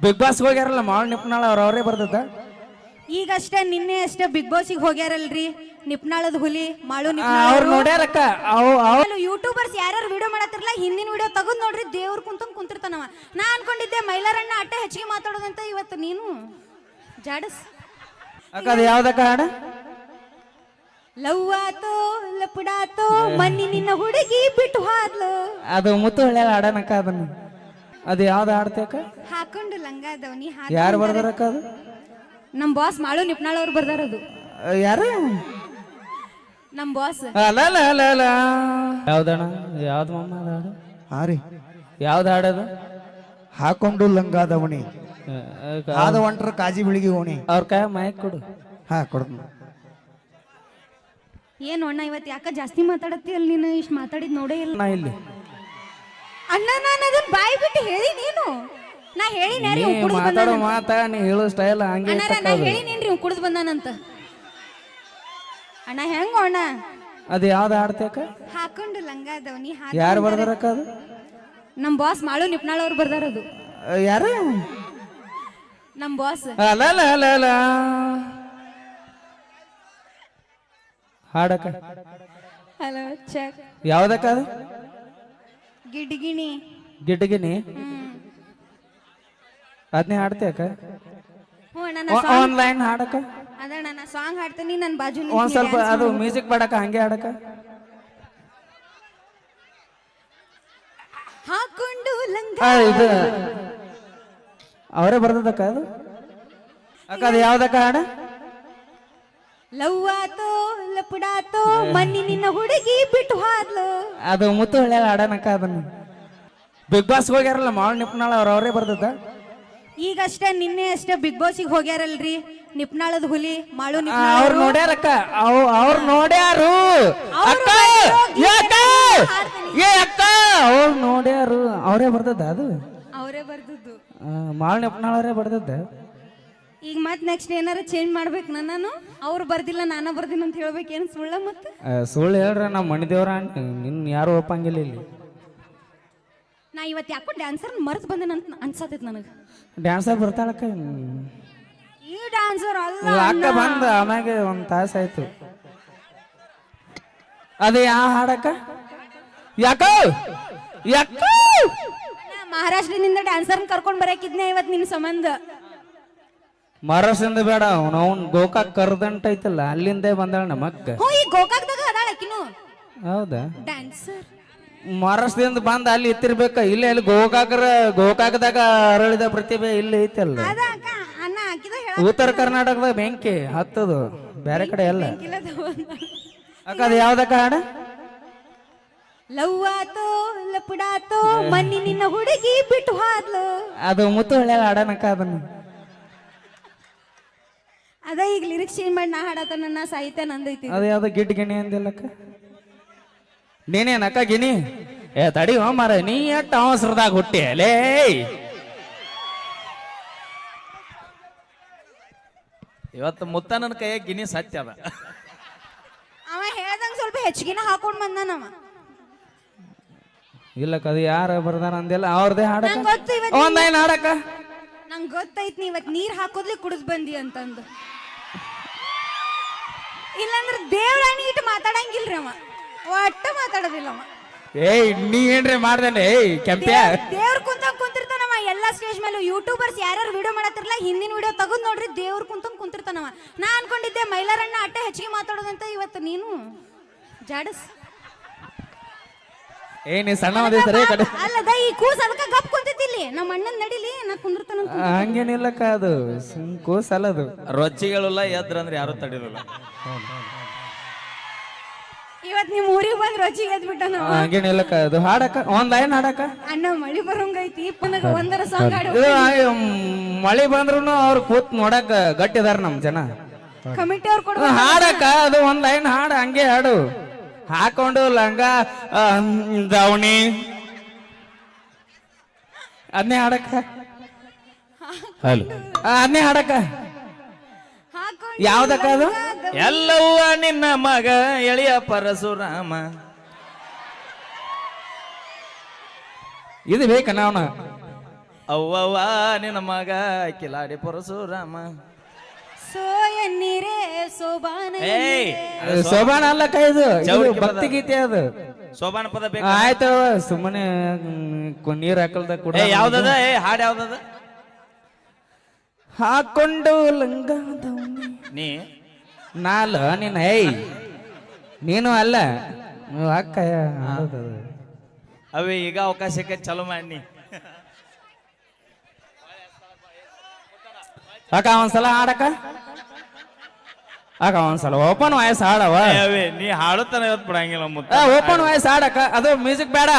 Big boss ಹೋಗ್ಯಾರಲ್ಲ ಮಾಳ್ ನಿಪ್ನಾಳ ಅವ್ರ ಅವರೇ ಬರ್ತದ? ಈಗಷ್ಟೇ ನಿನ್ನೆ ಅಷ್ಟೇ ಬಿಗ್ ಬಾಸಿಗೆ ಹೋಗ್ಯಾರಲ್ರಿ. ನಿಪ್ನಾಳದ ಹುಲಿ ಮಾಳು ಅವ್ರು ನೋಡ್ಯಾರಕ್ಕ ಅವ್ ಅವ್ ಯೂಟ್ಯೂಬರ್ಸ್ ಯಾರ್ಯಾರು ವಿಡಿಯೋ ಮಾಡತ್ತಿರಲ್ಲ ಹಿಂದಿನ ವಿಡಿಯೋ ತಗೊಂಡ್ ನೋಡ್ರಿ ದೇವ್ರ ಕುಂತಂಗ್ ಕುಂತಿರ್ತಾನವ ನಾ ಅನ್ಕೊಂಡಿದ್ದೆ ಮೈಲಾರಣ್ಣ ಅಟ್ಟ ಹೆಚ್ಚಿಗೆ ಮಾತಾಡೋದಂತ ಇವತ್ತು ನೀನು. ಜಾಡಸ್. ಅಕ್ಕ ಅದು ಯಾವ್ದಕ್ಕ ಹಾಡ ಲವ್ ಆತೋ ಲಪುಡಾತೋ ಮನ್ನಿ ನಿನ್ನ ಹುಡುಗಿ ಬಿಟ್ಟು ಹಾದ್ಲು. ಅದು ಮುತ್ತು ಹಳ್ಳ್ಯಾಗ ಆಡನಕ್ಕ ಅದನ್ನ. ಅದು ಯಾವ್ದು ಹಾಡ್ತೇಕ? ಹಾಕೊಂಡು ಲಂಗ ದವನಿ ಯಾರು ಬರ್ದಾರಕ್ಕ ಅದು? ನಮ್ ಬಾಸ್ ಮಾಳು ನಿಪ್ನಾಳ್ ಅವ್ರು ಬರ್ದಾರ ಅದು. ಯಾರು? ನಮ್ ಬಾಸ್ ಅಲ್ಲ ಅಲ್ಲ ಅಲ್ಲ ಯಾವ್ದು ಮಮ್ಮ ಅದು ಹಾಡು? ಹಾ ರೀ. ಯಾವ್ದು ಹಾಡದು ಹಾಕೊಂಡು ಲಂಗಾದವಣಿ ಆದ ಒಂಟ್ರ ಕಾಜಿ ಬಿಳಿಗೆ ಓಣಿ ಅವ್ರ ಕೈ ಮೈಕ್ ಕೊಡು. ಹಾ ಕೊಡ್ತೀನಿ. ಏನು ಅಣ್ಣ ಇವತ್ತು ಯಾಕ ಜಾಸ್ತಿ ಮಾತಾಡತ್ತಿ ಅಲ್ಲಿ ನೀನು? ಇಷ್ಟು ಮಾತಾಡಿದ್ ನೋಡೇ ಇಲ್ಲ. ನಾ ಇಲ್ಲಿ. ಅಣ್ಣ ನಾನು ಅದನ್ನ ಬಾಯಿ ಬಿಟ್ಟು ಹೇಳಿ ನೀನು. ನಾ ಹೇಳಿ ನೀ ಮಾತಾಡೋ ಮಾತಾ ನೀ ಹೇಳೋ ಸ್ಟೈಲ್ ಹಂಗೆ ಅಣ್ಣ ನಾ ಅದು. ಹೇಳಿ ನೀನ್ರಿ ಕುಡಿದು ಬಂದಾನಂತ. ಅಣ್ಣ ಹೆಂಗ ಅಣ್ಣ? ಅದು ಯಾವ್ದು ಹಾಡ್ತೇಕ ಹಾಕೊಂಡು ಲಂಗ ಅದವನಿ ಯಾರು ಬರ್ದಾರಕ್ಕ ಅದು? ನಮ್ ಬಾಸ್ ಮಾಳು ನಿಪ್ನಾಳ್ ಅವ್ರು ಬರ್ದಾರದು ಅದು. ಯಾರು? ನಮ್ ಬಾಸ್ ಅಲ್ಲ ಅಲ್ಲ ಅಲ್ಲ ಅಲ್ಲ. ಹಾಡಕ್ಕ. ಹಲೋ ಚೆಕ್ ಯಾವ್ದಕ್ಕ ಅದು? ಗಿಡ್ಗಿಣಿ. ಗಿಡ್ಗಿನಿ ಅದನ್ನೇ ಹಾಡ್ತೀಯಕ್ಕ ಹ್ಞೂ ಅಣ್ಣ ನಾ ಸಾಂಗ್ ಆನ್ಲೈನ್ ಹಾಡಕ್ಕ? ಅದಣ್ಣ ನಾ ಸಾಂಗ್ ಹಾಡ್ತೀನಿ ನನ್ನ ಬಾಜು ಒಂದ್ ಸ್ವಲ್ಪ ಅದು ಮ್ಯೂಸಿಕ್ ಮಾಡಕ್ಕ ಹಂಗೆ ಹಾಡಕ ಹಾಕೊಂಡು ಲಂಗ ಆ, ಇದು ಅವರೇ ಬರ್ದದಕ್ಕ ಅದು? ಅಕ್ಕ ಅದು ಯಾವ್ದಕ್ಕ ಹಾಡ? ಲವ್ ಲಪುಡಾತೋ ಮನ್ನಿ ನಿನ್ನ ಹುಡುಗಿ ಬಿಟ್ಟು ಹಾದ್ಲು. ಅದು ಮುತ್ತು ಹಳ್ಳಿಯಲ್ಲಿ ಆಡನಕ ಅದನ್ನ ಬಿಗ್ ಬಾಸ್ ಹೋಗ್ಯಾರಲ್ಲ ಮಾಳ್ ನಿಪ್ನಾಳ ಅವ್ರ ಅವರೇ ಬರ್ದದ ಈಗಷ್ಟೇ ನಿನ್ನೆ ಅಷ್ಟೇ ಬಿಗ್ ಬಾಸಿಗೆ ಹೋಗ್ಯಾರಲ್ರಿ. ನಿಪ್ನಾಳದ ಹುಲಿ ಮಾಳು ಅವ್ರು ನಿಪ್ನಾಳ್ ನೋಡ್ಯಾರಕ್ಕ ಅವ್ ಅವ್ರು ನೋಡ್ಯಾರು. ಅಕ್ಕ ಏ ಅಕ್ಕ ಏ ಅಕ್ಕ ಅವ್ರು ನೋಡ್ಯಾರು ಅವರೇ ಬರ್ತದ ಅದು? ಅವರೇ ಬರ್ದದ್ದು. ಮಾಳ್ ನಿಪ್ನಾಳ ಅವರೇ ಬರ್ದದ್ದ? ಈಗ ಮತ್ತೆ ನೆಕ್ಸ್ಟ್ ಏನಾರ ಚೇಂಜ್ ಮಾಡ್ಬೇಕು ನಾನು? ಅವ್ರು ಬರ್ದಿಲ್ಲ ನಾನ ಬರ್ದಿನ ಅಂತ ಏನು ಸುಳ್ಳ ಮತ್ತೆ? ಸುಳ್ಳು ಹೇಳ್ರ ನಮ್ಮ ಮಣಿದೇವ್ರ ನಿನ್ ಯಾರು ಒಪ್ಪಂಗಿಲ್ಲ ಇಲ್ಲಿ. ನಾ ಇವತ್ತು ಯಾಕೋ ಡ್ಯಾನ್ಸರ್ ಮರ್ತ್ ಬಂದೇನ ಅಂತ ಅನ್ಸತೈತ್ ನನಗೆ. ಡ್ಯಾನ್ಸರ್ ಬರ್ತಾಳಕ್ಕ ಈ ಡ್ಯಾನ್ಸರ್ ಅಲ್ಲ ಅಕ್ಕ ಬಂದ ಆಮ್ಯಾಗೆ ಒಂದ್ ತಾಸ ಆಯ್ತು. ಅದೇ ಯಾ ಹಾಡಕ್ಕ ಯಾಕ? ಯಾಕ? ನಾ ಮಹಾರಾಷ್ಟ್ರದಿಂದ ಡ್ಯಾನ್ಸರ್ ಕರ್ಕೊಂಡ್ ಬರಕಿದ್ನೆ ಇವತ್ತು ನಿನ್ ಸಂಬಂಧ? ಮಹಾರಾಷ್ಟ್ರದಿಂದ ಬೇಡ ಅವ್ನು ಅವ್ನು ಗೋಕಾಕ್ ಕರ್ದಂಟ ಐತಲ್ಲ ಅಲ್ಲಿಂದೇ ಬಂದಾಳ ನಮ್ಮ ಅಕ್ಕ ಹ್ಞೂ ಈ ಗೋಕಾಕ್ದಾಗ ಅದಾಳ ಆಕಿನು? ಹೌದಾ? ಡ್ಯಾನ್ಸರ್ ಮಹಾರಾಷ್ಟ್ರದಿಂದ ಬಂದ ಅಲ್ಲಿ ಇತ್ತಿರ್ಬೇಕ ಇಲ್ಲಿ ಅಲ್ಲಿ ಗೋಕಾಕರ ಗೋಕಾಕದಾಗ ಅರಳಿದ ಪ್ರತಿಭೆ ಇಲ್ಲಿ ಐತಲ್ಲ. ಅದ ಅಕ್ಕ ಅಣ್ಣ ಹಾಕಿದ ಹೇಳ ಉತ್ತರ ಕರ್ನಾಟಕದಾಗ ಬೆಂಕಿ ಹತ್ತದು ಬೇರೆ ಕಡೆ ಎಲ್ಲ. ಅಕ್ಕ ಅದು ಯಾವ್ದಕ್ಕ ಹಾಡ ಲವ್ವಾತೋ ಲಪುಡಾತೋ ಮನ್ನಿ ನಿನ್ನ ಹುಡುಗಿ ಬಿಟ್ಟು ಹಾದ್ಲು. ಅದು ಮುತ್ತು ಹಳ್ಳ್ಯಾಗ ಹಾಡನಕ್ಕ ಅದನ್ನ. ಅದ ಈಗ ಲಿರಿಕ್ಸ್ ಚೇಂಜ್ ಮಾಡಿ ನಾ ಹಾಡತ ನನ್ನ ಸಾಹಿತ್ಯ ನಂದೈತಿ ಅದು ಯಾವ್ದು ಗಿಡ್ ಗಿಣಿ ಅಂದಿಲ್ಲಕ್ಕ. ನೀನೇನಕ್ಕ ಗಿಣಿ? ಏ ತಡಿ ಹೋ ಮಾರ ನೀ ಎಟ್ಟ ಅವಸರದಾಗ ಹುಟ್ಟಿ? ಲೇಯ್ ಇವತ್ತು ನನ್ನ ಕೈಯಾಗ ಗಿನಿ ಸತ್ಯ ಅದ. ಅವ ಹೇಳ್ದಂಗ ಸ್ವಲ್ಪ ಹೆಚ್ಚಿಗೆನ ಹಾಕೊಂಡ್ ಅವ. ಇಲ್ಲಕ್ಕ ಅದು ಯಾರ ಬರ್ದಾರ ಅಂದಿಲ್ಲ ಅವ್ರದೇ ಹಾಡಕ್ಕ. ನಂಗ್ ಗೊತ್ತು ಇವತ್ತು ಒಂದ್ ಹಾಡಕ್ಕ. ನಂಗೆ ಗೊತ್ತೈತ್ ನೀ ಇವತ್ ನೀರ್ ಹಾಕೋದ್ಲಿ ಕುಡಿದ್ ಬಂದಿ ಅಂತಂದು. ಇಲ್ಲಾಂದ್ರ ದೇವ್ರಾಣಿ ಇಟ್ಟು ಮಾತಾಡಂಗಿಲ್ರಿ ಅವ. ಒಟ್ಟ ಮಾತಾಡೋದಿಲ್ಲ ಅವ. ಏಯ್ ನೀ ಏನ್ರಿ ಮಾಡ್ದೇನೆ? ಏಯ್ ಕೆಂಪ್ಯ. ದೇವ್ರ ಕುಂತಂಗ್ ಕುಂತಿರ್ತಾನವ. ಎಲ್ಲಾ ಸ್ಟೇಜ್ ಮೇಲೆ ಯೂಟ್ಯೂಬರ್ಸ್ ಯಾರ್ಯಾರು ವಿಡಿಯೋ ಮಾಡತ್ತಿರಲ್ಲ ಹಿಂದಿನ ವಿಡಿಯೋ ತೆಗೆದು ನೋಡ್ರಿ ದೇವ್ರ ಕುಂತಂಗ್ ಕುಂತಿರ್ತಾನವ. ನಾ ಅನ್ಕೊಂಡಿದ್ದೆ ಮೈಲಾರಣ್ಣ ಅಟ್ಟ ಹೆಚ್ಚಿಗೆ ಮಾತಾಡೋದಂತ ಇವತ್ತು ನೀನು? ಜಾಡಸ್. ಏ ನೀ ಸಣ್ಣ ಮದಿ ಸರಿ ಕಡೆ ಅಲ್ಲದ ಈ ಕೂಸ್ ಅದಕ್ಕೆ ಗಪ್ ಕುಂತಿದ್ದಿಲ್ಲಿ? ನಮ್ಮ ಅಣ್ಣನ ನಡಿಲಿ ನಾ ಕುಂದಿರ್ತಾನ ಹಂಗೇನಿಲ್ಲಕ್ಕ ಅದು. ಸುಮ್ ಕೂಸಲ್ಲ ಅದು. ಎದ್ರ ಅಂದ್ರೆ ಯಾರು ತಡಿರಲ್ಲ ಇವತ್ ನಿಮ್ ಊರಿಗೆ ಬಂದ್ ರೊಚ್ಚಿ ಎದ್ಬಿಟ್ಟ ನಾವು. ಹಂಗೇನಿಲ್ಲಕ್ಕ ಅದು. ಹಾಡಕ್ಕ ಒಂದ್ ಲೈನ್ ಹಾಡಕ್ಕ. ಅಣ್ಣ ಮಳಿ ಬರೋಂಗೈತಿ ಪುನಗ ಒಂದರ ಸಾಂಗ್ ಹಾಡು. ಇದು ಆ, ಮ್, ಮಳಿ ಬಂದ್ರುನು ಅವ್ರು ಕೂತ್ ನೋಡಕ್ಕ ಗಟ್ಟಿದಾರ ನಮ್ ಜನ. ಕಮಿಟಿ ಅವ್ರು ಕೊಡ ಹಾಡಕ ಹಾಡಕ್ಕ ಅದು ಒಂದ್ ಲೈನ್ ಹಾಡು ಹಂಗೆ ಹಾಡು. ಹಾಕೊಂಡು ಲಂಗ ದೌಣಿ. ದಾವಣಿ ಅದನ್ನೇ ಹಾಡಕ್ಕ. ಹಲೋ. ಅದನ್ನೇ ಹಾಡಕ್ಕ. ಹಾಕೊಂಡು ಯಾವ್ದಕ್ಕ ಅದು? ಎಲ್ಲವ್ವ ನಿನ್ನ ಮಗ ಎಳೆಯ ಪರಶುರಾಮ. ಇದು ಬೇಕ ನಾವ್ನ ಅವ್ವವ್ವ ನಿನ್ನ ಮಗ ಕಿಲಾಡಿ ಪರಶುರಾಮ. ಸೋ ಎನ್ನೀರೇ ಸೋಬಾನ ಏಯ್ ಅದು ಸೋ- ಶೋಭಾನ ಅಲ್ಲ ಕೈದು ಭಕ್ತಿ ಗೀತೆ ಅದು. ಸೋಬಾನ ಪದ ಬೇಕು? ಆಯ್ತು ಸುಮ್ಮನೆ ನೀರ್ ಹಾಕಲ್ದ ಕೂಡ ಏ ಯಾವ್ದದ? ಏ ಹಾಡ್ ಯಾವ್ದದ? ಹಾಕೊಂಡು ಲಂಗ ನೀ? ನಾಲ ನೀನ್ ಏಯ್ ನೀನು ಅಲ್ಲ. ನೀವು ಅಕ್ಕ ಅವೇ ಅವಿ ಈಗ ಅವಕಾಶಕ್ಕೆ ಚಲೋ ಮಾಡಿ ಅಕ್ಕ ಒಂದ್ಸಲ ಆಡಕ್ಕ ಅಕ್ಕ ಒಂದ್ಸಲ ಓಪನ್ ವಾಯ್ಸ್ ಹಾಡವ ನೀ ಹಾಡುತ್ತಾನೆ ಇವತ್ತು ಬಿಡಂಗಿಲ್ಲ ಮುತ್ತ. ಓಪನ್ ವಾಯ್ಸ್ ಹಾಡಕ ಅದು ಮ್ಯೂಸಿಕ್ ಬೇಡ.